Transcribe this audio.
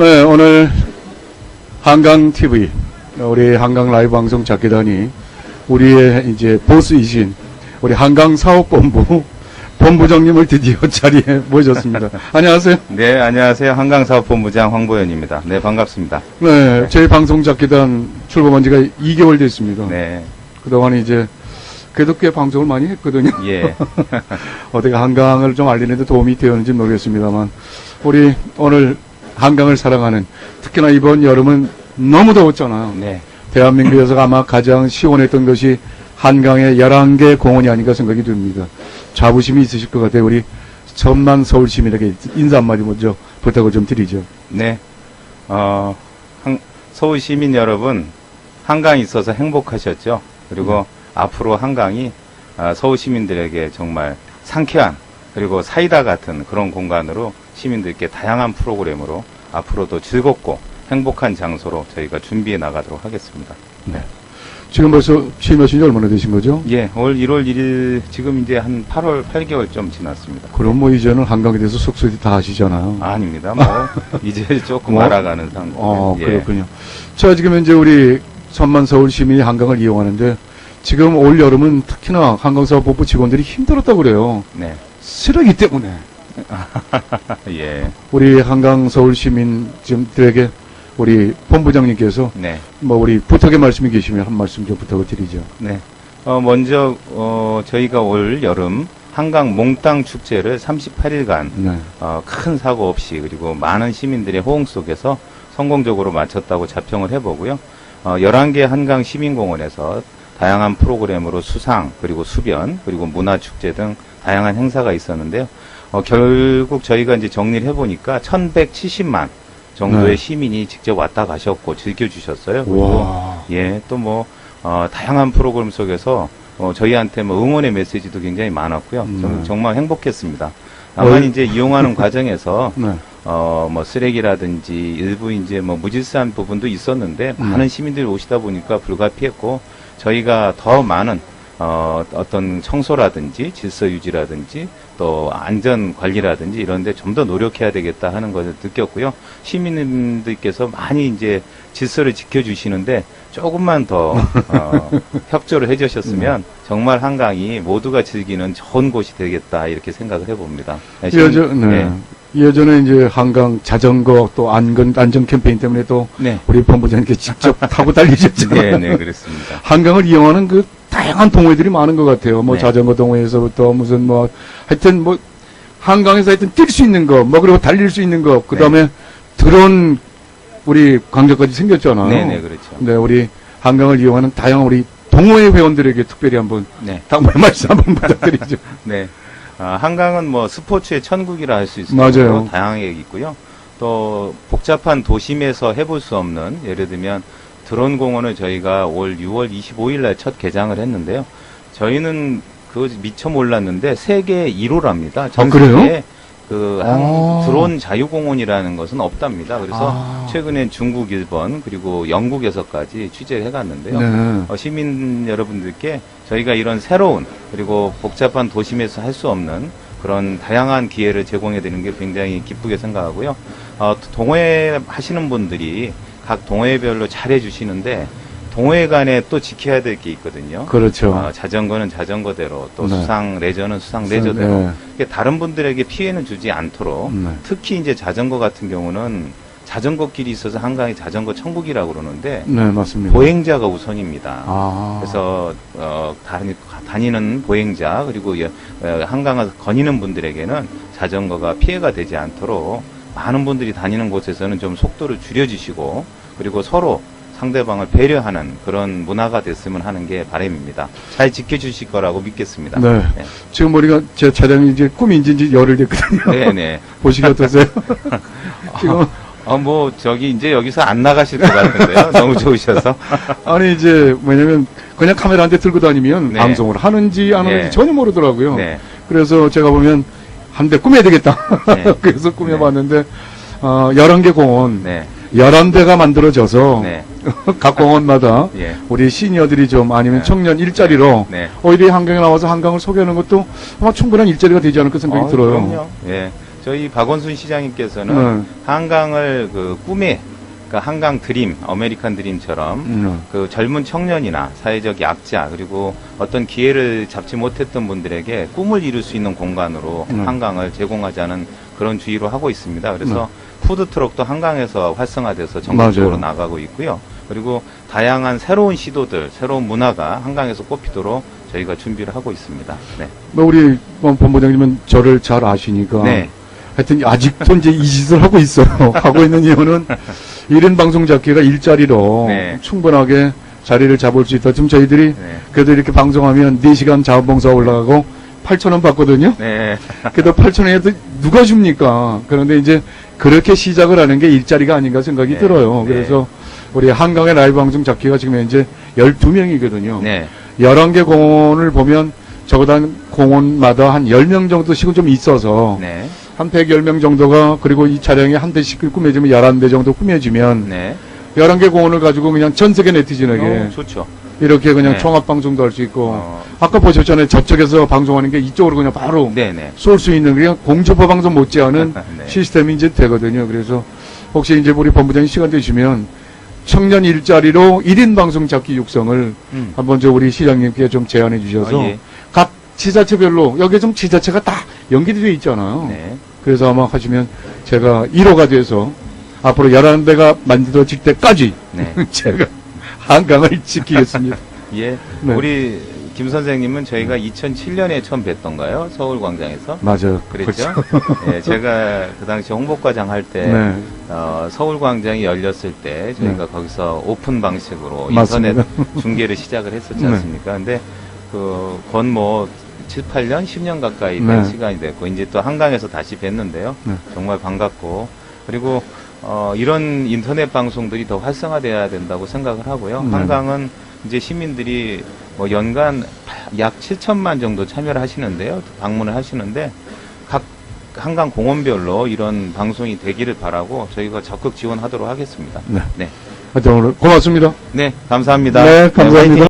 네, 오늘 한강 TV 우리 한강 라이브 방송 작계단이 우리의 이제 보스이신 우리 한강 사업본부 본부장님을 드디어 자리에 모셨습니다. 안녕하세요. 네, 안녕하세요. 한강 사업본부장 황보현입니다. 네, 반갑습니다. 네, 저희 방송 작계단 출범한 지가 2개월 됐습니다. 네, 그동안 이제 그래도 꽤 방송을 많이 했거든요. 예, 어떻게 한강을 좀 알리는 데 도움이 되었는지 모르겠습니다만 우리 오늘 한강을 사랑하는 특히나 이번 여름은 너무 더웠잖아요. 네, 대한민국에서 아마 가장 시원했던 것이 한강의 11개 공원이 아닌가 생각이 듭니다. 자부심이 있으실 것 같아요. 우리 천만 서울 시민에게 인사 한마디 먼저 부탁을 좀 드리죠. 네. 어, 한- 서울 시민 여러분, 한강이 있어서 행복하셨죠? 그리고 앞으로 한강이 아, 서울 시민들에게 정말 상쾌한 그리고 사이다 같은 그런 공간으로 시민들께 다양한 프로그램으로 앞으로도 즐겁고 행복한 장소로 저희가 준비해 나가도록 하겠습니다. 지금 벌써 취임하신 지 얼마나 되신 거죠? 예, 올 1월 1일 지금 이제 한 8월 8개월 좀 지났습니다. 그럼 뭐 이제는 한강에 대해서 속속이 다 아시잖아요. 아 닙니다. 뭐 이제 조금 뭐? 알아가는 상태. 어, 예. 그렇군요. 자, 지금 현재 우리 천만 서울 시민이 한강을 이용하는데 지금 올 여름은 특히나 한강사업본부 직원들이 힘들었다고 그래요. 네. 쓰레기 때문에. 예. 우리 한강 서울 시민들에게 우리 본부장님께서 네. 뭐 우리 부탁의 말씀이 계시면 한 말씀 좀 부탁을 드리죠. 네. 어, 먼저 어, 저희가 올 여름 한강 몽땅 축제를 38일간 네. 어, 큰 사고 없이 그리고 많은 시민들의 호응 속에서 성공적으로 마쳤다고 자평을 해보고요. 어, 11개 한강 시민공원에서 다양한 프로그램으로 수상, 그리고 수변, 그리고 문화축제 등 다양한 행사가 있었는데요. 어, 결국 저희가 이제 정리를 해보니까 1170만 정도의 네. 시민이 직접 왔다 가셨고 즐겨주셨어요. 그리고. 예, 또 뭐, 어, 다양한 프로그램 속에서, 어, 저희한테 뭐 응원의 메시지도 굉장히 많았고요. 음. 정- 정말 행복했습니다. 다만 어, 이제 이용하는 과정에서, 네. 어, 뭐 쓰레기라든지 일부 이제 뭐 무질서한 부분도 있었는데, 음. 많은 시민들이 오시다 보니까 불가피했고, 저희가 더 많은, 어, 어떤 청소라든지 질서 유지라든지 또 안전 관리라든지 이런 데 좀 더 노력해야 되겠다 하는 것을 느꼈고요. 시민들께서 많이 이제 질서를 지켜주시는데 조금만 더 어, 협조를 해주셨으면 정말 한강이 모두가 즐기는 좋은 곳이 되겠다 이렇게 생각을 해봅니다. 네, 예전, 네. 네. 예전에 이제 한강 자전거 또 안전, 안전 캠페인 때문에 또 네. 우리 본부장님께 직접 타고 달리셨잖아요. 네, 네, 그렇습니다. 한강을 이용하는 그 다양한 동호회들이 많은 것 같아요. 뭐 네. 자전거 동호회에서부터 무슨 뭐 하여튼 뭐 한강에서 하여튼 뛸 수 있는 거, 뭐 그리고 달릴 수 있는 거, 그 다음에 드론 우리 광장까지 생겼잖아요. 네, 네, 그렇죠. 네, 우리 한강을 이용하는 다양한 우리 동호회 회원들에게 특별히 한번 네, 당부의 말씀 한번 부탁드리죠. 네. 아, 한강은 뭐 스포츠의 천국이라 할 수 있을 맞아요. 다양하게 있고요. 또 복잡한 도심에서 해볼 수 없는 예를 들면 드론 공원을 저희가 올 6월 25일 날 첫 개장을 했는데요. 저희는 그거 미처 몰랐는데 세계 1호랍니다. 전 아, 그래요? 세계에 그 한- 아. 드론 자유공원이라는 것은 없답니다. 그래서 아. 최근엔 중국, 일본 그리고 영국에서까지 취재를 해갔는데요. 네. 어, 시민 여러분들께 저희가 이런 새로운 그리고 복잡한 도심에서 할 수 없는 그런 다양한 기회를 제공해 드리는 게 굉장히 기쁘게 생각하고요. 어, 동호회 하시는 분들이 각 동호회별로 잘 해주시는데 동호회 간에 또 지켜야 될 게 있거든요. 그렇죠. 어, 자전거는 자전거대로 또 네. 수상 레저는 수상 레저대로 네. 다른 분들에게 피해는 주지 않도록 네. 특히 이제 자전거 같은 경우는 자전거 길이 있어서 한강이 자전거 천국이라고 그러는데 네, 맞습니다. 보행자가 우선입니다. 아. 그래서 어, 다니, 다니는 보행자 그리고 여- 어, 한강을 거니는 분들에게는 자전거가 피해가 되지 않도록 많은 분들이 다니는 곳에서는 좀 속도를 줄여주시고 그리고 서로 상대방을 배려하는 그런 문화가 됐으면 하는 게 바람입니다. 잘 지켜주실 거라고 믿겠습니다. 네. 네. 지금 우리가 제 차량이 이제 꾸민지 이제 열흘 됐거든요. 네, 네. 보시기 어떠세요? 지금 어, 뭐, 저기, 이제 여기서 안 나가실 것 같은데요. 너무 좋으셔서. 아니 이제 뭐냐면 그냥 카메라 한 대 들고 다니면 네. 방송을 하는지 안 하는지 네. 전혀 모르더라고요. 네. 그래서 제가 보면 한 대 꾸며야 되겠다. 네. 그래서 꾸며봤는데 어, 11개 공원, 네. 11대가 만들어져서 네. 각 공원마다 예. 우리 시니어들이 좀 아니면 네. 청년 일자리로 네. 오히려 한강에 나와서 한강을 소개하는 것도 아마 충분한 일자리가 되지 않을까 생각이 어, 들어요. 그럼요. 예. 저희 박원순 시장님께서는 네. 한강을 그 꿈에 그러니까 한강 드림, 아메리칸 드림처럼 음, 그 젊은 청년이나 사회적 약자 그리고 어떤 기회를 잡지 못했던 분들에게 꿈을 이룰 수 있는 공간으로 음. 한강을 제공하자는 그런 주의로 하고 있습니다. 그래서 푸드 트럭도 한강에서 활성화돼서 전국적으로 맞아요. 나가고 있고요. 그리고 다양한 새로운 시도들, 새로운 문화가 한강에서 꼽히도록 저희가 준비를 하고 있습니다. 네. 뭐 우리 본- 본부장님은 저를 잘 아시니까 네. 하여튼 아직도 이제 이 짓을 하고 있어요. 하고 있는 이유는 이런 방송 잡기가 일자리로 네. 충분하게 자리를 잡을 수 있다. 지금 저희들이 네. 그래도 이렇게 방송하면 4시간 자원봉사 올라가고 8,000원 받거든요. 네. 그래도 8,000원에도 누가 줍니까? 그런데 이제 그렇게 시작을 하는 게 일자리가 아닌가 생각이 네. 들어요. 네. 그래서 우리 한강의 라이브 방송 잡기가 지금 현재 12명이거든요. 네. 11개 공원을 보면 적어도 한 공원마다 한 10명 정도씩은 좀 있어서 네. 한 110명 정도가 그리고 이 차량에 한 대씩 꾸며지면 11대 정도 꾸며지면 네. 11개 공원을 가지고 그냥 전 세계 네티즌에게 어, 좋죠. 이렇게 그냥 네. 종합 방송도 할 수 있고 어, 아까 보셨잖아요. 저쪽에서 방송하는 게 이쪽으로 그냥 바로 네네. 쏠 수 있는 그냥 공주파 방송 못지않은 네. 시스템이 이제 되거든요. 그래서 혹시 이제 우리 본부장님 시간 되시면 청년 일자리로 1인 방송 잡기 육성을 음. 한번 저 우리 시장님께 좀 제안해 주셔서 어, 예. 각 지자체별로 여기 좀 지자체가 다 연결이 되어 있잖아요. 네. 그래서 아마 하시면 제가 1호가 돼서 앞으로 11대가 만들어질 때까지 네. 제가 한강을 지키겠습니다. 예. 네. 우리 김 선생님은 저희가 2007년에 처음 뵀던가요? 서울 광장에서. 맞아요. 그랬죠? 예, 제가 그 당시 홍보과장 할 때, 네. 어, 서울 광장이 열렸을 때, 저희가 네. 거기서 오픈 방식으로 맞습니다. 인터넷 중계를 시작을 했었지 네. 않습니까? 근데, 그, 건뭐, 7, 8년, 10년 가까이 된 네. 시간이 됐고, 이제 또 한강에서 다시 뵀는데요. 네. 정말 반갑고, 그리고, 어, 이런 인터넷 방송들이 더 활성화돼야 된다고 생각을 하고요. 네. 한강은 이제 시민들이 뭐 연간 약 7천만 정도 참여를 하시는데요. 방문을 하시는데 각 한강 공원별로 이런 방송이 되기를 바라고 저희가 적극 지원하도록 하겠습니다. 네. 네. 하여튼 오늘 고맙습니다. 네, 감사합니다. 네, 감사합니다. 화이팅!